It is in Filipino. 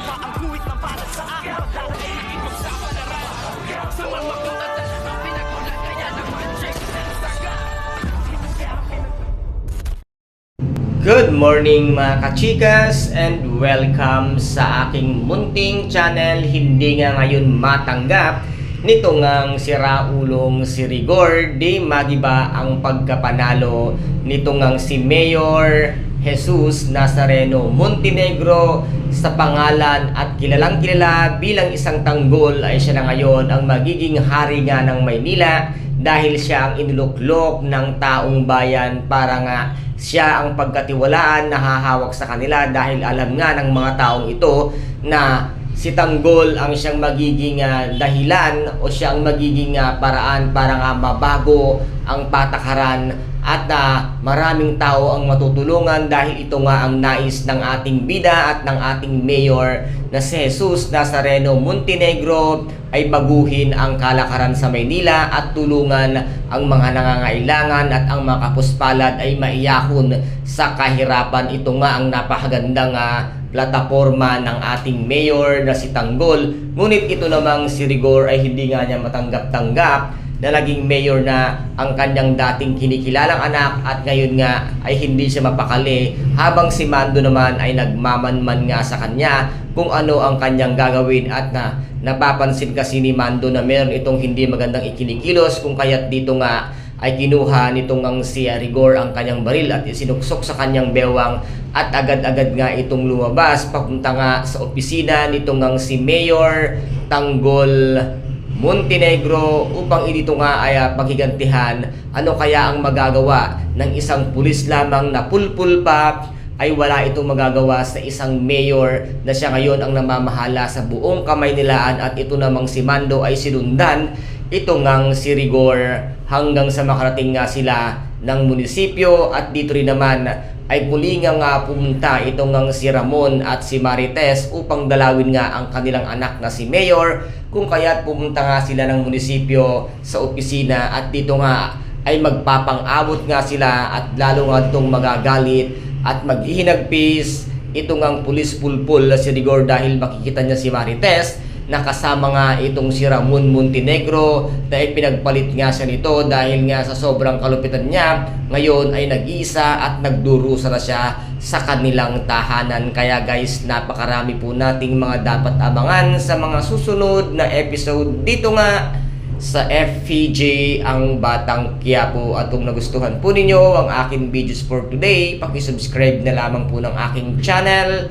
Ang guhit na para sa akin. Dahil ipagsapalaran Sa mga katawan Ang pinagulat kaya naman Check na saga. Good morning mga kachikas and welcome sa aking munting channel. Hindi nga ngayon matanggap nito ngang si Raulong si Rigor di magiba ang pagkapanalo nito ngang si Mayor Jesus Nazareno Montenegro sa pangalan at kilalang kilala bilang isang tanggol ay siya na ngayon ang magiging hari nga ng Maynila dahil siya ang inuluklok ng taong bayan para nga siya ang pagkatiwalaan na hahawak sa kanila dahil alam nga ng mga taong ito na si Tanggol ang siyang magiging ah, dahilan o siya ang magiging ah, paraan para nga mabago ang patakaran at ah, maraming tao ang matutulungan dahil ito nga ang nais ng ating bida at ng ating mayor na si Jesus Nazareno Montenegro ay baguhin ang kalakaran sa Maynila at tulungan ang mga nangangailangan at ang mga kapuspalad ay maiyahon sa kahirapan. Ito nga ang napakagandang ah, plataforma ng ating mayor na si Tanggol. Ngunit ito namang si Rigor ay hindi nga niya matanggap-tanggap na naging mayor na ang kanyang dating kinikilalang anak at ngayon nga ay hindi siya mapakali habang si Mando naman ay nagmamanman nga sa kanya kung ano ang kanyang gagawin at na napapansin kasi ni Mando na meron itong hindi magandang ikinikilos kung kaya't dito nga ay kinuha nitong ang si Rigor ang kanyang baril at isinuksok sa kanyang bewang at agad-agad nga itong lumabas papunta nga sa opisina nitong ang si Mayor Tanggol Montenegro upang dito nga ay ah, paghigantihan ano kaya ang magagawa ng isang pulis lamang na pulpul pa ay wala itong magagawa sa isang mayor na siya ngayon ang namamahala sa buong kamay nilaan. At ito namang si Mando ay sinundan ito ngang si Rigor hanggang sa makarating nga sila ng munisipyo. At dito rin naman ay muli nga nga pumunta itong ngang si Ramon at si Marites upang dalawin nga ang kanilang anak na si Mayor kung kaya't pumunta nga sila ng munisipyo sa opisina at dito nga ay magpapang-abot nga sila at lalo nga itong magagalit at maghihinagpis itong ang pulis pulpul na si Rigor dahil makikita niya si Marites na kasama nga itong si Ramon Montenegro na ipinagpalit nga siya nito dahil nga sa sobrang kalupitan niya ngayon ay nag-iisa at nagdurusa na siya sa kanilang tahanan. Kaya guys napakarami po nating mga dapat abangan sa mga susunod na episode dito nga sa FPJ ang Batang Quiapo. At kung nagustuhan po ninyo ang aking videos for today paki-subscribe na lamang po ng aking channel